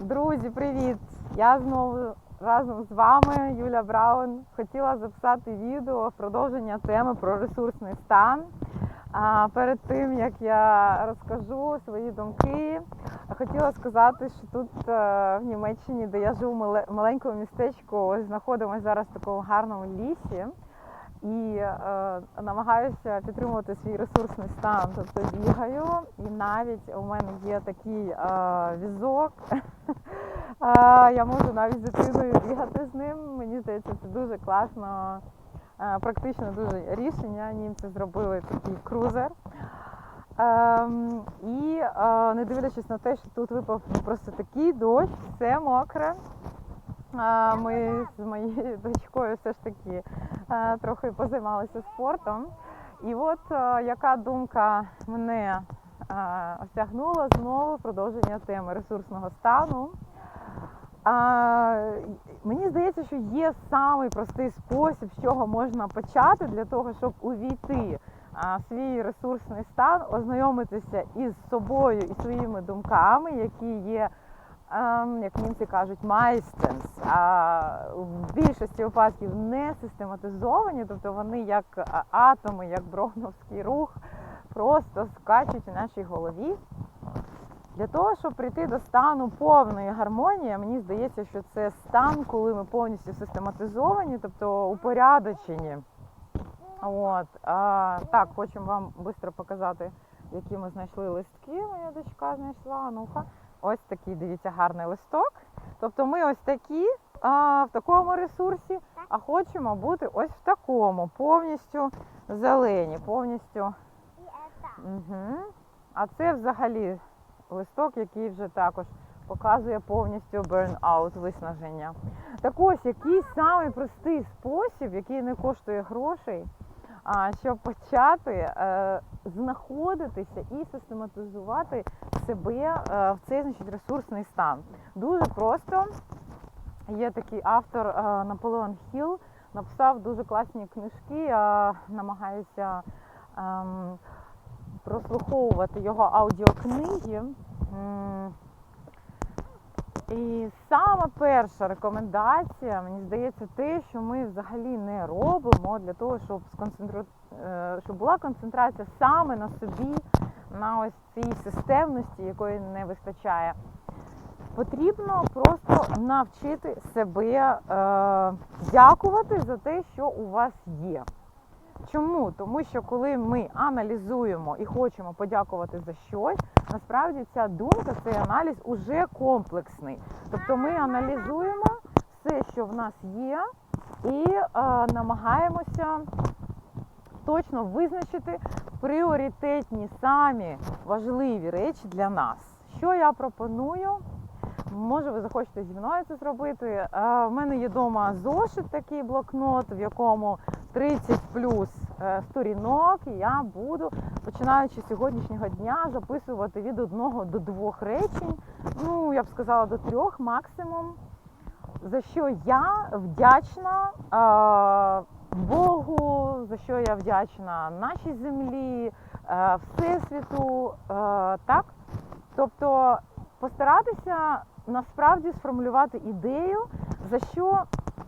Друзі, привіт! Я знову разом з вами, Юля Браун. Хотіла записати відео в продовження теми про ресурсний стан. А перед тим як я розкажу свої думки, хотіла сказати, що тут е, в Німеччині, де я живу, мале- маленькому містечку, знаходимося зараз в такому гарному лісі. І е, намагаюся підтримувати свій ресурсний стан. Тобто бігаю, і навіть у мене є такий е, візок. Е, я можу навіть з дитиною бігати з ним. Мені здається, це дуже класно, е, практично дуже рішення. Німці зробили такий крузер. Ем, і е, не дивлячись на те, що тут випав просто такий дощ, все мокре. Е, Ми з моєю дочкою все ж таки трохи позаймалися спортом. І от е, яка думка мене е, осягнула знову продовження теми ресурсного стану. А, мені здається, що є самий простий спосіб, з чого можна почати для того, щоб увійти в свій ресурсний стан, ознайомитися із собою і своїми думками, які є, як німці кажуть, майстенс, а в більшості випадків не систематизовані, тобто вони як атоми, як броуновський рух, просто скачуть у нашій голові. Для того, щоб прийти до стану повної гармонії, мені здається, що це стан, коли ми повністю систематизовані, тобто упорядочені. От. А, так, хочемо вам швидко показати, які ми знайшли листки. Моя дочка знайшла. Ну-ка. Ось такий, дивіться, гарний листок. Тобто ми ось такі а, в такому ресурсі, а хочемо бути ось в такому, повністю зелені, повністю. Угу. А це взагалі листок, який вже також показує повністю burn-out, виснаження. Так ось, який самий простий спосіб, який не коштує грошей, щоб почати е, знаходитися і систематизувати себе е, в цей значить, ресурсний стан. Дуже просто є такий автор е, Наполеон Хілл, написав дуже класні книжки. Я намагаюся ем, прослуховувати його аудіокниги. І сама перша рекомендація, мені здається, те, що ми взагалі не робимо для того, щоб сконцентру... е, щоб була концентрація саме на собі, на ось цій системності, якої не вистачає. Потрібно просто навчити себе е, дякувати за те, що у вас є. Чому? Тому що коли ми аналізуємо і хочемо подякувати за щось, насправді ця думка, цей аналіз уже комплексний. Тобто ми аналізуємо все, що в нас є, і е, намагаємося точно визначити пріоритетні самі важливі речі для нас. Що я пропоную? Може, ви захочете зі мною це зробити. Е, В мене є вдома зошит, такий блокнот, в якому 30 плюс е, сторінок, і я буду, починаючи з сьогоднішнього дня, записувати від одного до двох речень, ну я б сказала до трьох максимум, за що я вдячна е, Богу, за що я вдячна нашій землі, Всесвіту. Так? Тобто постаратися насправді сформулювати ідею, за що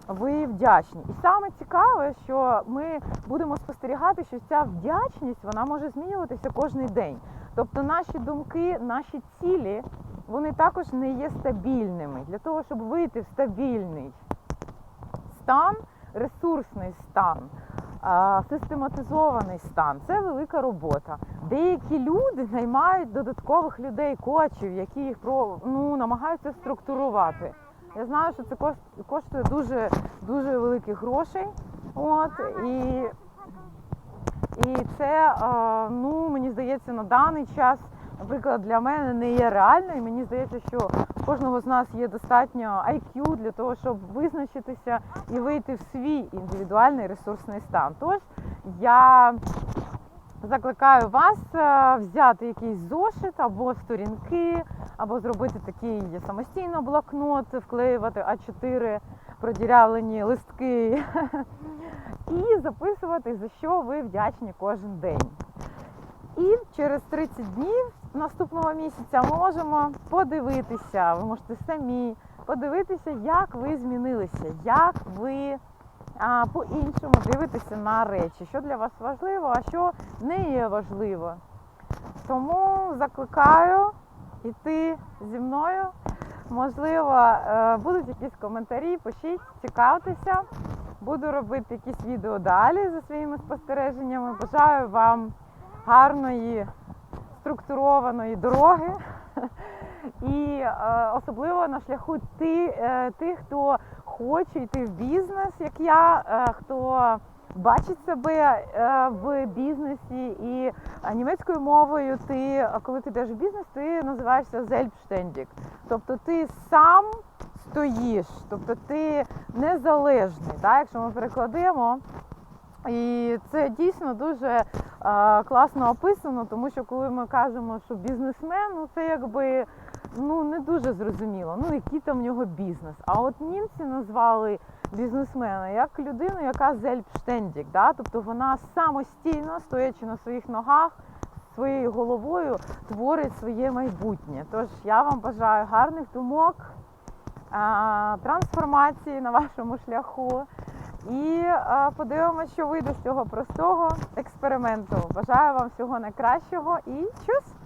ви вдячні. І саме цікаве, що ми будемо спостерігати, що ця вдячність вона може змінюватися кожен день. Тобто наші думки, наші цілі, вони також не є стабільними. Для того, щоб вийти в стабільний стан, ресурсний стан, систематизований стан це велика робота. Деякі люди наймають додаткових людей, коачів, які їх ну намагаються структурувати. Я знаю, що це коштує дуже дуже великих грошей. От і, і це ну мені здається на даний час, наприклад, для мене не є реально. І мені здається, що кожного з нас є достатньо IQ для того, щоб визначитися і вийти в свій індивідуальний ресурсний стан. Тож я закликаю вас е, взяти якийсь зошит або сторінки, або зробити такий самостійно блокнот, вклеювати А4 продірявлені листки і записувати, за що ви вдячні кожен день. І через 30 днів наступного місяця можемо подивитися, ви можете самі подивитися, як ви змінилися, як ви по-іншому дивитеся на речі, що для вас важливо, а що не є важливо. Тому закликаю йти зі мною. Можливо, е, будуть якісь коментарі, пишіть, цікавтеся. Буду робити якісь відео далі за своїми спостереженнями. Бажаю вам гарної, структурованої дороги. І е, особливо на шляху е, тих, хто хоче йти в бізнес, як я, е, хто бачить себе в бізнесі і німецькою мовою ти, коли ти йдеш в бізнес, ти називаєшся Selbstständig. Тобто ти сам стоїш, тобто ти незалежний. Так? Якщо ми перекладемо, і це дійсно дуже е, класно описано, тому що коли ми кажемо, що бізнесмен, ну це якби ну не дуже зрозуміло. Ну який там в нього бізнес. А от німці назвали бізнесмена як людину, яка зельпштендік, да? тобто вона самостійно, стоячи на своїх ногах, своєю головою творить своє майбутнє. Тож я вам бажаю гарних думок, а, трансформації на вашому шляху. І а, подивимося, що вийде з цього простого експерименту. Бажаю вам всього найкращого і чус!